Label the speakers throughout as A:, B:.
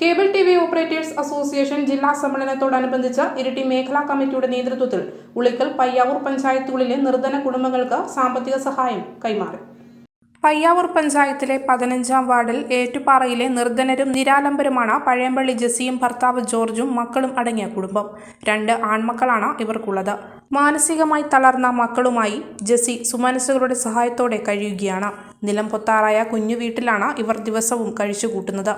A: Cable T V operators association ജില്ലാ സമ്മേളനത്തോടനുബന്ധിച്ച് ഇരിട്ടി മേഖലാ കമ്മിറ്റിയുടെ നേതൃത്വത്തിൽ ഉളിക്കൽ പയ്യാവൂർ പഞ്ചായത്തുകളിലെ നിർധന കുടുംബങ്ങൾക്ക് സാമ്പത്തിക സഹായം കൈമാറി. പയ്യാവൂർ പഞ്ചായത്തിലെ പതിനഞ്ചാം വാർഡിൽ ഏറ്റുപാറയിലെ നിർധനരും നിരാലംബരുമാണ് പഴയമ്പള്ളി ജെസിയും ഭർത്താവ് ജോർജും മക്കളും അടങ്ങിയ കുടുംബം. രണ്ട് ആൺമക്കളാണ് ഇവർക്കുള്ളത്. മാനസികമായി തളർന്ന മക്കളുമായി ജെസി സുമനസ്സുകളുടെ സഹായത്തോടെ കഴിയുകയാണ്. നിലം പൊത്താറായ കുഞ്ഞു വീട്ടിലാണ് ഇവർ ദിവസവും കഴിച്ചുകൂട്ടുന്നത്.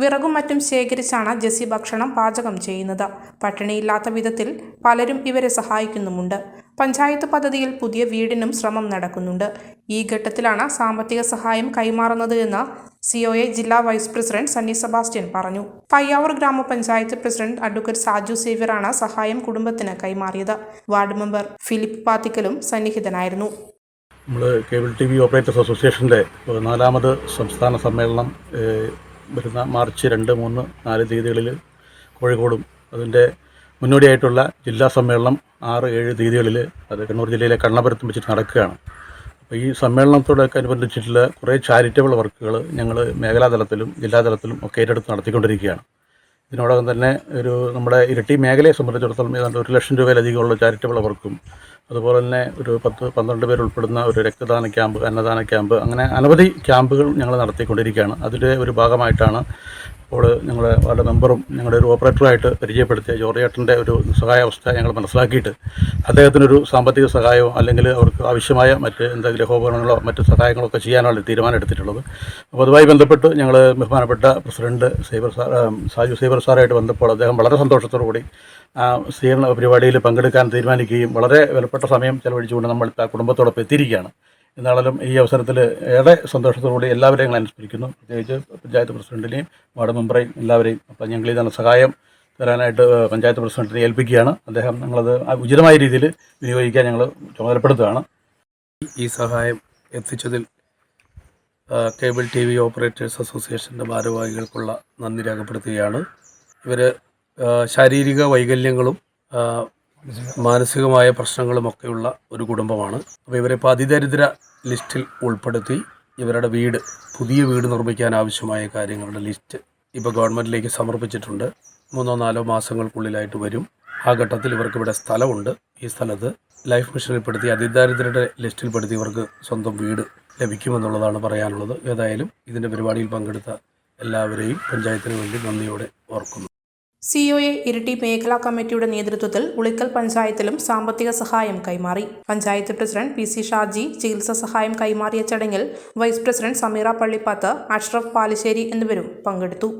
A: വിറകും മറ്റും ശേഖരിച്ചാണ് ജെസ്സി ഭക്ഷണം പാചകം ചെയ്യുന്നത്. പട്ടിണിയില്ലാത്ത വിധത്തിൽ പലരും ഇവരെ സഹായിക്കുന്നുമുണ്ട്. പഞ്ചായത്ത് പദ്ധതിയിൽ പുതിയ വീടിനും ശ്രമം നടക്കുന്നുണ്ട്. ഈ ഘട്ടത്തിലാണ് സാമ്പത്തിക സഹായം കൈമാറുന്നത് എന്ന് സി ഒ എ ജില്ലാ വൈസ് പ്രസിഡന്റ് സണ്ണി സെബാസ്റ്റ്യൻ പറഞ്ഞു. പയ്യാവൂർ ഗ്രാമപഞ്ചായത്ത് പ്രസിഡന്റ് അഡ്വക്കേറ്റ് സാജു സേവ്യറാണ് സഹായം കുടുംബത്തിന് കൈമാറിയത്. വാർഡ് മെമ്പർ ഫിലിപ്പ് പാത്തിക്കലും സന്നിഹിതനായിരുന്നു.
B: നമ്മൾ കേബിൾ ടി വി ഓപ്പറേറ്റേഴ്സ് അസോസിയേഷന്റെ നാലാമത് സംസ്ഥാന സമ്മേളനം വരുന്ന മാർച്ച് രണ്ട് മൂന്ന് നാല് തീയതികളിൽ കോഴിക്കോടും അതിന്റെ മുന്നോടിയായിട്ടുള്ള ജില്ലാ സമ്മേളനം ആറ് ഏഴ് തീയതികളിൽ അത് കണ്ണൂർ ജില്ലയിലെ കണ്ണപുരത്തും വെച്ചിട്ട് നടക്കുകയാണ്. അപ്പോൾ ഈ സമ്മേളനത്തോടൊക്കെ അനുബന്ധിച്ചിട്ടുള്ള കുറേ ചാരിറ്റബിൾ വർക്കുകൾ ഞങ്ങൾ മേഖലാതലത്തിലും ജില്ലാതലത്തിലും ഒക്കെ ഏറ്റെടുത്ത് നടത്തിക്കൊണ്ടിരിക്കുകയാണ്. ഇതിനോടകം തന്നെ ഒരു നമ്മുടെ ഇരട്ടി മേഖലയെ സംബന്ധിച്ചിടത്തോളം ഏതാണ്ട് ഒരു ലക്ഷം രൂപയിലധികമുള്ള ചാരിറ്റബിൾ വർക്കും അതുപോലെ തന്നെ ഒരു പത്ത് പന്ത്രണ്ട് പേർ ഉൾപ്പെടുന്ന ഒരു രക്തദാന ക്യാമ്പ് അന്നദാന ക്യാമ്പ് അങ്ങനെ അനവധി ക്യാമ്പുകൾ ഞങ്ങൾ നടത്തിക്കൊണ്ടിരിക്കുകയാണ്. അതിന്റെ ഒരു ഭാഗമായിട്ടാണ് ഇപ്പോൾ ഞങ്ങൾ വാർഡ് മെമ്പറും ഞങ്ങളുടെ ഒരു ഓപ്പറേറ്ററുമായിട്ട് പരിചയപ്പെടുത്തിയ ജോർജേട്ടന്റെ ഒരു സഹായാവസ്ഥ ഞങ്ങൾ മനസ്സിലാക്കിയിട്ട് അദ്ദേഹത്തിനൊരു സാമ്പത്തിക സഹായമോ അല്ലെങ്കിൽ അവർക്ക് ആവശ്യമായ മറ്റ് എന്തെങ്കിലും ഗൃഹോപകരണങ്ങളോ മറ്റ് സഹായങ്ങളൊക്കെ ചെയ്യാനാണ് തീരുമാനം എടുത്തിട്ടുള്ളത് അപ്പോൾ അതുമായി ബന്ധപ്പെട്ട് ഞങ്ങൾ ബഹുമാനപ്പെട്ട president cyber sir Saju cyber സാറായിട്ട് ബന്ധപ്പോൾ അദ്ദേഹം വളരെ സന്തോഷത്തോടു കൂടി ആ സ്വീകരണ പരിപാടിയിൽ പങ്കെടുക്കാൻ തീരുമാനിക്കുകയും വളരെ വിലപ്പെട്ട സമയം ചെലവഴിച്ചുകൊണ്ട് നമ്മൾ കുടുംബത്തോടൊപ്പം എത്തിയിരിക്കുകയാണ്. എന്നാലും ഈ അവസരത്തിൽ ഏറെ സന്തോഷത്തോടുകൂടി എല്ലാവരെയും ഞങ്ങൾ അനുസ്മരിക്കുന്നു. പ്രത്യേകിച്ച് പഞ്ചായത്ത് പ്രസിഡന്റിനെയും വാർഡ് മെമ്പറേയും എല്ലാവരെയും അപ്പം ഞങ്ങൾ ഈ ധനസഹായം തരാനായിട്ട് പഞ്ചായത്ത് പ്രസിഡന്റിനെ ഏൽപ്പിക്കുകയാണ്. അദ്ദേഹം ഞങ്ങളത് ഉചിതമായ രീതിയിൽ വിനിയോഗിക്കാൻ ഞങ്ങൾ ചുമതലപ്പെടുത്തുകയാണ്.
C: ഈ സഹായം എത്തിച്ചതിൽ കേബിൾ ടി വി ഓപ്പറേറ്റേഴ്സ് അസോസിയേഷന്റെ ഭാരവാഹികൾക്കുള്ള നന്ദി രേഖപ്പെടുത്തുകയാണ്. ഇവർ ശാരീരിക വൈകല്യങ്ങളും മാനസികമായ പ്രശ്നങ്ങളുമൊക്കെയുള്ള ഒരു കുടുംബമാണ്. അപ്പോൾ ഇവരെ ഇപ്പോൾ അതിദരിദ്ര ലിസ്റ്റിൽ ഉൾപ്പെടുത്തി ഇവരുടെ വീട് പുതിയ വീട് നിർമ്മിക്കാൻ ആവശ്യമായ കാര്യങ്ങളുടെ ലിസ്റ്റ് ഇപ്പോൾ ഗവൺമെന്റിലേക്ക് സമർപ്പിച്ചിട്ടുണ്ട്. മൂന്നോ നാലോ മാസങ്ങൾക്കുള്ളിലായിട്ട് വരും. ആ ഘട്ടത്തിൽ ഇവർക്ക് ഇവിടെ സ്ഥലമുണ്ട്. ഈ സ്ഥലത്ത് ലൈഫ് മിഷനിൽപ്പെടുത്തി അതിദാരിദ്ര്യരുടെ ലിസ്റ്റിൽപ്പെടുത്തി ഇവർക്ക് സ്വന്തം വീട് ലഭിക്കുമെന്നുള്ളതാണ് പറയാനുള്ളത്. ഏതായാലും ഇതിന്റെ പരിപാടിയിൽ പങ്കെടുത്ത എല്ലാവരെയും പഞ്ചായത്തിന് വേണ്ടി നന്ദിയോടെ ഓർക്കുന്നു.
A: സിഒഎ ഇരിട്ടി മേഖലാ കമ്മിറ്റിയുടെ നേതൃത്വത്തിൽ ഉളിക്കൽ പഞ്ചായത്തിലും സാമ്പത്തിക സഹായം കൈമാറി. Panchayat president P C Shaji ചികിത്സാ സഹായം കൈമാറിയ ചടങ്ങിൽ വൈസ് പ്രസിഡന്റ് സമീറ പള്ളിപ്പാത്ത് അഷ്റഫ് പാലശ്ശേരി എന്നിവരും പങ്കെടുത്തു.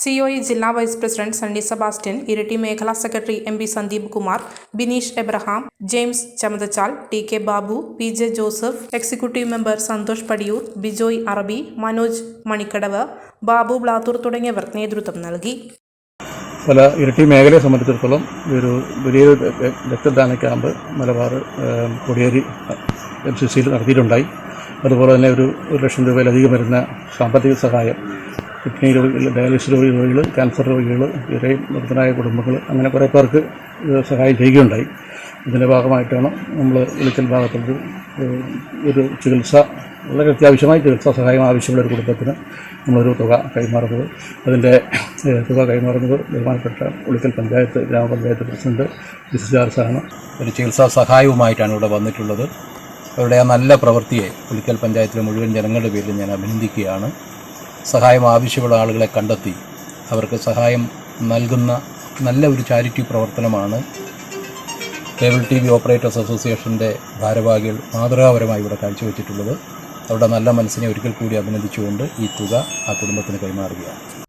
A: സി ഒ സിഒഇ ജില്ലാ vice president Sunny Sebastian Iritty മേഖലാ secretary M P Sandeep Kumar Bineesh Abraham James Chamathachal T K Babu P J Joseph executive member Santhosh Padiyoor Bijoy Arabi Manoj Manikkadavu Babu Blathur തുടങ്ങിയവർ നേതൃത്വം നൽകി.
B: പല ഇരട്ടി മേഖലയെ സംബന്ധിച്ചിടത്തോളം ഒരു വലിയൊരു രക്തദാന camp Malabar Kodiyeri M C സിയിൽ നടത്തിയിട്ടുണ്ടായി. അതുപോലെ തന്നെ ഒരു ഒരു ലക്ഷം രൂപയിലധികം വരുന്ന സാമ്പത്തിക സഹായം കിഡ്നി രോഗികൾ ഡയാലിസിസ് രോഗികൾ ക്യാൻസർ രോഗികൾ ഇവരെയും നിർദ്ധനായ കുടുംബങ്ങൾ അങ്ങനെ കുറേ പേർക്ക് സഹായം ചെയ്യുകയുണ്ടായി. ഇതിന്റെ ഭാഗമായിട്ടാണ് നമ്മൾ ഇലക്കൽ ഭാഗത്തുള്ള ഒരു ചികിത്സ വളരെ അത്യാവശ്യമായി ചികിത്സാ സഹായം ആവശ്യമുള്ള ഒരു കുടുംബത്തിന് നമ്മളൊരു തുക കൈമാറുന്നത്. അതിന്റെ തുക കൈമാറുന്നത് ബഹുമാനപ്പെട്ട ഉളിക്കൽ പഞ്ചായത്ത് ഗ്രാമപഞ്ചായത്ത് പ്രസിഡന്റ് മിസ് ജാർസാണ്.
D: ഒരു ചികിത്സാ സഹായവുമായിട്ടാണ് ഇവിടെ വന്നിട്ടുള്ളത്. അവരുടെ ആ നല്ല പ്രവൃത്തിയെ ഉളിക്കൽ പഞ്ചായത്തിലെ മുഴുവൻ ജനങ്ങളുടെ പേരിൽ ഞാൻ അഭിനന്ദിക്കുകയാണ്. സഹായം ആവശ്യമുള്ള ആളുകളെ കണ്ടെത്തി അവർക്ക് സഹായം നൽകുന്ന നല്ല ഒരു ചാരിറ്റി പ്രവർത്തനമാണ് കേബിൾ ടി വി ഓപ്പറേറ്റേഴ്സ് അസോസിയേഷന്റെ ഭാരവാഹികൾ മാതൃകാപരമായി ഇവിടെ കാഴ്ചവെച്ചിട്ടുള്ളത്. അവരുടെ നല്ല മനസ്സിനെ ഒരിക്കൽ കൂടി അഭിനന്ദിച്ചുകൊണ്ട് ഈ തുക ആ കുടുംബത്തിന് കൈമാറുകയാണ്.